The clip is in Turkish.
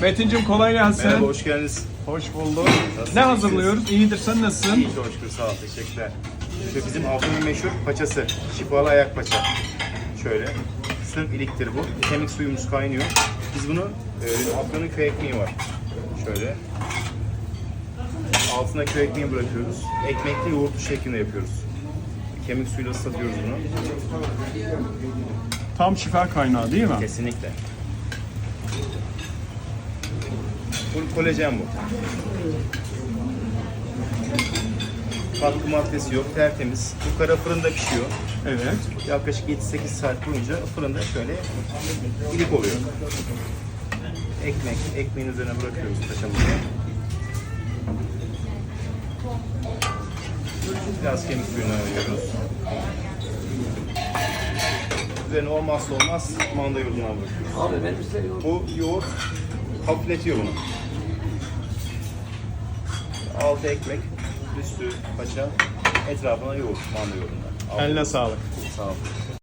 Metin'cim kolay gelsin. Merhaba, hoş geldiniz. Hoş bulduk. Nasılsınız? Ne hazırlıyoruz? İyidir sen nasılsın? İyi çok şükür, sağ ol, teşekkürler. Şu bizim Afyon'un meşhur paçası, şifalı ayak paça. Şöyle, sırf iliktir bu. Kemik suyumuz kaynıyor. Biz bunu, e, Afyon'un köy ekmeği var. Şöyle. Altına köy ekmeği bırakıyoruz. Ekmekli yoğurtlu şeklinde yapıyoruz. Kemik suyuyla ıslatıyoruz bunu. Tam şifa kaynağı değil mi? Kesinlikle. Bu kolajen bu. Katkı maddesi yok, tertemiz. Bu kara fırında pişiyor. Evet. Yaklaşık 7-8 saat boyunca fırında şöyle ilik oluyor. Ekmek, ekmeğin üzerine bırakıyoruz paçamızı. Biraz kemik suyunu ayırıyoruz. Üzerine olmazsa olmaz manda yoğurduna bırakıyoruz. Abi size yoğurt. Bu yoğurt hafifletiyor bunu. Altı ekmek, üstü paça, etrafına yoğurt, manda yoğurdundan. Eline sağlık. Sağ ol.